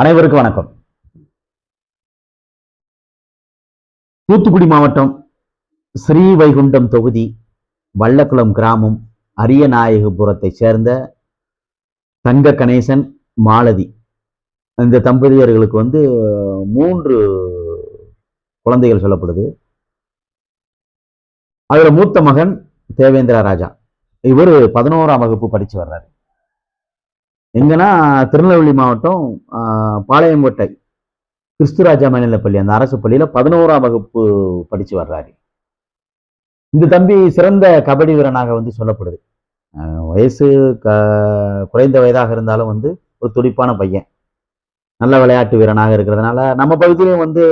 அனைவருக்கும் வணக்கம். தூத்துக்குடி மாவட்டம் ஸ்ரீவைகுண்டம் தொகுதி வள்ளக்குளம் கிராமம் அரியநாயகபுரத்தைச் சேர்ந்த தங்க கணேசன் மாலதி. இந்த தம்பதியர்களுக்கு வந்து மூன்று குழந்தைகள் சொல்லப்படுது. அதுல மூத்த மகன் தேவேந்திர ராஜா. இவர் பதினோராம் வகுப்பு படிச்சு வர்றாரு. எங்கன்னா திருநெல்வேலி மாவட்டம் பாளையங்கோட்டை கிறிஸ்துராஜா மேல்நிலைப்பள்ளி அந்த அரசு பள்ளியில பதினோராம் வகுப்பு படிச்சு வர்றாரு. இந்த தம்பி சிறந்த கபடி வீரனாக வந்து சொல்லப்படுது. வயசு க குறைந்த வயதாக இருந்தாலும் வந்து ஒரு துடிப்பான பையன். நல்ல விளையாட்டு வீரனாக இருக்கிறதுனால நம்ம பகுதியிலையும் வந்து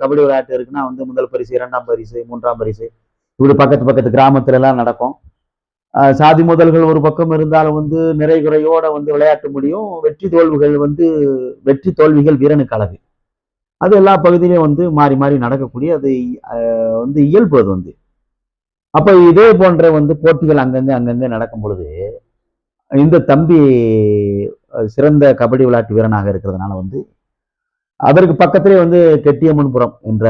கபடி விளையாட்டு இருக்குன்னா வந்து முதல் பரிசு இரண்டாம் பரிசு மூன்றாம் பரிசு. இப்படி பக்கத்து பக்கத்து கிராமத்துல எல்லாம் நடக்கும். சாதி முதல்கள் ஒரு பக்கம் இருந்தாலும் வந்து நிறை குறையோட வந்து விளையாட்டு முடியும். வெற்றி தோல்விகள் வந்து வெற்றி தோல்விகள் வீரனுக்கு அழகு. அது எல்லா பகுதியிலையும் வந்து மாறி மாறி நடக்கக்கூடிய அது ஆஹ் வந்து இயல்பு அது வந்து. அப்ப இதே போன்ற வந்து போட்டிகள் அங்கங்க அங்கங்க நடக்கும் பொழுது இந்த தம்பி சிறந்த கபடி விளையாட்டு வீரனாக இருக்கிறதுனால வந்து அதற்கு பக்கத்திலே வந்து கெட்டியம்மன்புரம் என்ற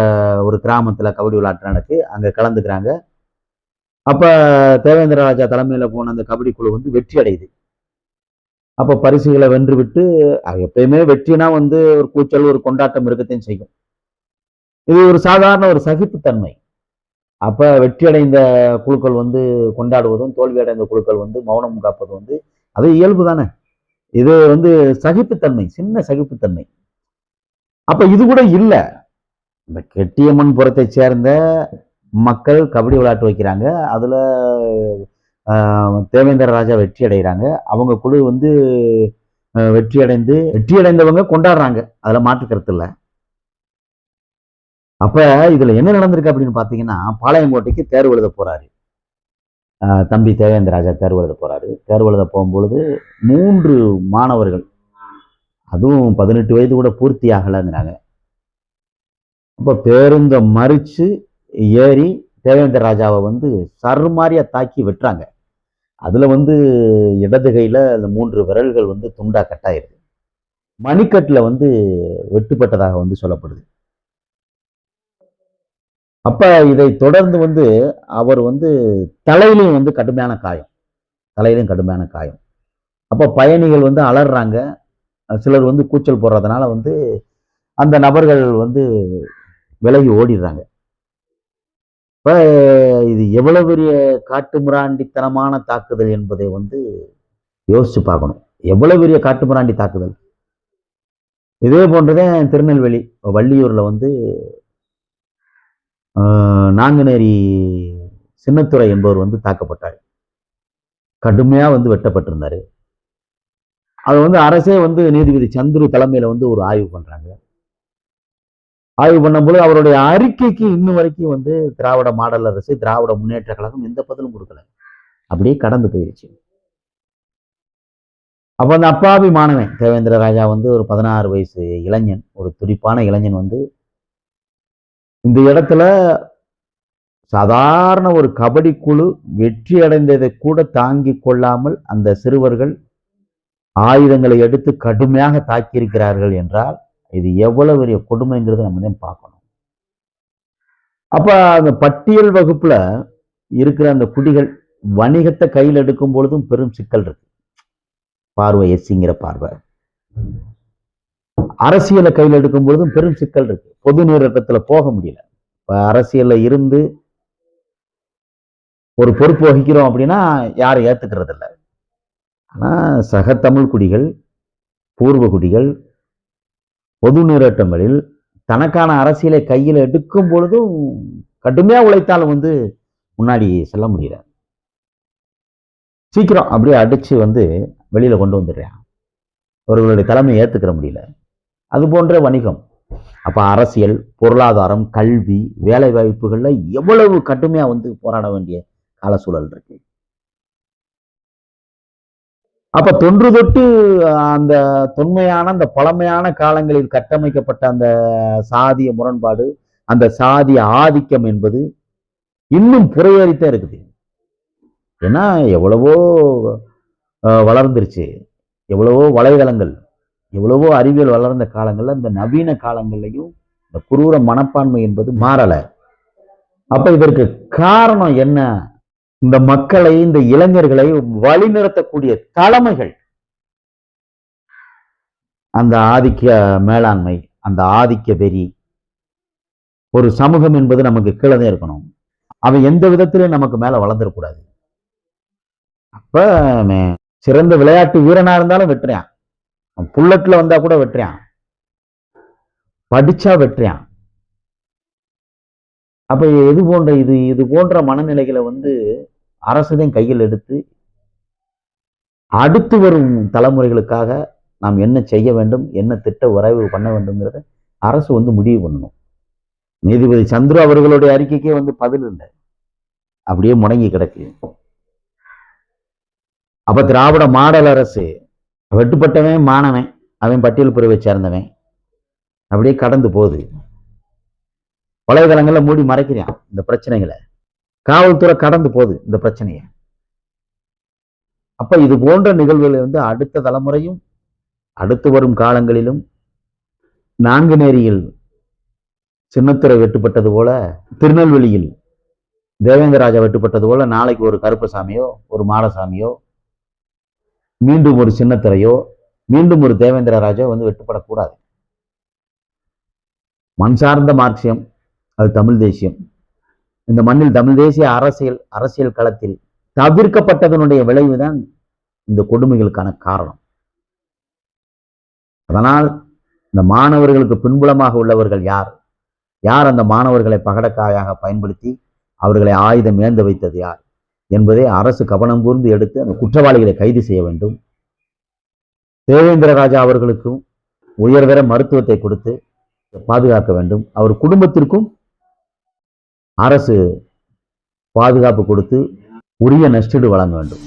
ஒரு கிராமத்துல கபடி விளையாட்டு நடக்கு. அங்க கலந்துக்கிறாங்க. அப்ப தேவேந்திர ராஜா தலைமையில போன அந்த கபடி குழு வந்து வெற்றி அடையுது. அப்ப பரிசுகளை வென்று விட்டு அது எப்பயுமே வெற்றினா வந்து ஒரு கூச்சல் ஒரு கொண்டாட்டம் இருக்கத்தையும் செய்யும். இது ஒரு சாதாரண ஒரு சகிப்புத்தன்மை. அப்ப வெற்றி அடைந்த குழுக்கள் வந்து கொண்டாடுவதும் தோல்வி அடைந்த குழுக்கள் வந்து மௌனம் காப்பது வந்து அது இயல்பு தானே. இது வந்து சகிப்புத்தன்மை சின்ன சகிப்புத்தன்மை. அப்ப இது கூட இல்ல. இந்த கெட்டியம்மன் புறத்தை சேர்ந்த மக்கள் கபடி விளையாட்டு வைக்கிறாங்க. அதுல ஆஹ், தேவேந்திர ராஜா வெற்றி அடைகிறாங்க. அவங்க குழு வந்து வெற்றி அடைந்து வெற்றி அடைந்தவங்க கொண்டாடுறாங்க. அதுல மாற்று கருத்து இல்ல. அப்ப இதுல என்ன நடந்திருக்கு அப்படின்னு பாத்தீங்கன்னா பாளையங்கோட்டைக்கு தேர்வு எழுத போறாரு. ஆஹ், தம்பி தேவேந்திர ராஜா தேர்வு எழுத போறாரு. தேர்வு எழுத போகும்பொழுது மூன்று மாணவர்கள் அதுவும் பதினெட்டு வயது கூட பூர்த்தி ஆகலைங்கிறாங்க. அப்போ பேருந்த மறிச்சு ஏறி தேவேந்திர ராஜாவை வந்து சர்மாரியா தாக்கி வெட்டுறாங்க. அதுல வந்து இடது கையில் அந்த மூன்று விரல்கள் வந்து துண்டா கட்டாயிருது. மணிக்கட்டில் வந்து வெட்டுப்பட்டதாக வந்து சொல்லப்படுது. அப்ப இதை தொடர்ந்து வந்து அவர் வந்து தலையிலையும் வந்து கடுமையான காயம். தலையிலையும் கடுமையான காயம். அப்போ பயணிகள் வந்து அலறாங்க. சிலர் வந்து கூச்சல் போடுறதுனால வந்து அந்த நபர்கள் வந்து விலகி ஓடிடுறாங்க. இப்போ இது எவ்வளவு பெரிய காட்டுமிராண்டித்தனமான தாக்குதல் என்பதை வந்து யோசிச்சு பார்க்கணும். எவ்வளவு பெரிய காட்டுமிராண்டி தாக்குதல்? இதே போன்றுதான் திருநெல்வேலி வள்ளியூர்ல வந்து ஆஹ், நாங்குநேரி சின்னத்துறை என்பவர் வந்து தாக்கப்பட்டார். கடுமையா வந்து வெட்டப்பட்டிருந்தாரு. அது வந்து அரசே வந்து நீதிபதி சந்துரு தலைமையில வந்து ஒரு ஆய்வு பண்றாங்க. ஆய்வு பண்ணும்போது அவருடைய அறிக்கைக்கு இன்னும் வரைக்கும் வந்து திராவிட மாடல் அரசு திராவிட முன்னேற்ற கழகம் எந்த பதிலும் கொடுக்கல. அப்படியே கடந்து போயிருச்சு. அப்போ அந்த அப்பாவி மாணவன் தேவேந்திர ராஜா வந்து ஒரு பதினாறு வயசு இளைஞன் ஒரு துடிப்பான இளைஞன் வந்து இந்த இடத்துல சாதாரண ஒரு கபடி குழு வெற்றி அடைந்ததை கூட தாங்கி கொள்ளாமல் அந்த சிறுவர்கள் ஆயுதங்களை எடுத்து கடுமையாக தாக்கியிருக்கிறார்கள் என்றால் இது எவ்வளவு பெரிய கொடுமைங்கிறத நம்ம தான் பார்க்கணும். அப்ப அந்த பட்டியல் வகுப்புல இருக்கிற அந்த குடிகள் வணிகத்தை கையில் எடுக்கும் பொழுதும் பெரும் சிக்கல் இருக்கு. பார்வை எஸ்சிங்கிற பார்வை. அரசியலை கையில் எடுக்கும் பொழுதும் பெரும் சிக்கல் இருக்கு. பொது நீரோட்டத்துல போக முடியல. இப்போ அரசியலில் இருந்து ஒரு பொறுப்பு வகிக்கிறோம் அப்படின்னா யாரும் ஏத்துக்கிறது இல்லை ஆனா சக தமிழ் குடிகள் பூர்வ குடிகள் பொது நீரோட்டங்களில் தனக்கான அரசியலை கையில் எடுக்கும் பொழுதும் கடுமையாக உழைத்தாலும் வந்து முன்னாடி செல்ல முடியல. சீக்கிரம் அப்படியே அடிச்சு வந்து வெளியில கொண்டு வந்துடுறான் அவர்களுடைய தலைமை ஏத்துக்கிற முடியல. அது போன்ற வணிகம். அப்ப அரசியல் பொருளாதாரம் கல்வி வேலை வாய்ப்புகள்ல எவ்வளவு கடுமையாக வந்து போராட வேண்டிய கால சூழல் இருக்கு. அப்ப தொன்று தொட்டு அந்த தொன்மையான அந்த பழமையான காலங்களில் கட்டமைக்கப்பட்ட அந்த சாதிய முரண்பாடு அந்த சாதிய ஆதிக்கம் என்பது இன்னும் புறையேறித்தான் இருக்குது. ஏன்னா எவ்வளவோ வளர்ந்துருச்சு எவ்வளவோ வலைதளங்கள் எவ்வளவோ அறிவியல் வளர்ந்த காலங்கள்ல இந்த நவீன காலங்கள்லையும் இந்த குரூர மனப்பான்மை என்பது மாறல. அப்ப இதற்கு காரணம் என்ன? இந்த மக்களை இந்த இளைஞர்களை வழிநிறுத்தக்கூடிய தலைமைகள். அந்த ஆதிக்க மேலாண்மை அந்த ஆதிக்க வெறி. ஒரு சமூகம் என்பது நமக்கு கீழே தான் இருக்கணும். அவன் எந்த விதத்திலும் நமக்கு மேல வளர்ந்துடக்கூடாது. அப்ப சிறந்த விளையாட்டு வீரனா இருந்தாலும் வெற்றியான். புல்லட்ல வந்தா கூட வெற்றியான். படிச்சா வெற்றியான். அப்ப எது போன்ற இது இது போன்ற மனநிலைகளை வந்து அரசுதான் கையில் எடுத்து அடுத்து வரும் தலைமுறைகளுக்காக நாம் என்ன செய்ய வேண்டும் என்ன திட்ட உறவு பண்ண வேண்டும்ங்கிறத அரசு வந்து முடிவு பண்ணணும். நீதிபதி சந்துரு அவர்களுடைய அறிக்கைக்கே வந்து பதில் இல்லை. அப்படியே முடங்கி கிடக்கு. அப்ப திராவிட மாடல் அரசு வெட்டுப்பட்டவன் மாணவன் அவன் பட்டியல் பிரிவை சேர்ந்தவன் அப்படியே கடந்து போகுது. வலைதளங்கள்ல மூடி மறைக்கிறான் இந்த பிரச்சனைகளை. காவல்துறை கடந்து போகுது இந்த பிரச்சனையை. அப்ப இது போன்ற நிகழ்வுகளை வந்து அடுத்த தலைமுறையும் அடுத்து வரும் காலங்களிலும் நான்கு நேரியில் சின்னத்துறை வெட்டுப்பட்டது போல திருநெல்வேலியில் தேவேந்திரராஜா வெட்டுப்பட்டது போல நாளைக்கு ஒரு கருப்பசாமியோ ஒரு மாடசாமியோ மீண்டும் ஒரு சின்னத்திரையோ மீண்டும் ஒரு தேவேந்திர ராஜா வந்து வெட்டுப்படக்கூடாது. மண் சார்ந்த மார்க்சியம் அது தமிழ் தேசியம். இந்த மண்ணில் தமிழ் தேசிய அரசியல் அரசியல் களத்தில் தவிர்க்கப்பட்டதனுடைய விளைவுதான் இந்த கொடுமைகளுக்கான காரணம். அதனால் இந்த மாணவர்களுக்கு பின்புலமாக உள்ளவர்கள் யார்? யார் அந்த மாணவர்களை பகடக்காயாக பயன்படுத்தி அவர்களை ஆயுதம் ஏந்த வைத்தது யார்? என்பதை அரசு கவனம் கூர்ந்து எடுத்து அந்த குற்றவாளிகளை கைது செய்ய வேண்டும். தேவேந்திர ராஜா அவர்களுக்கும் உயர்தர மருத்துவத்தை கொடுத்து பாதுகாக்க வேண்டும். அவர் குடும்பத்திற்கும் அரசு பாதுகாப்பு கொடுத்து உரிய நஷ்டீடு வழங்க வேண்டும்.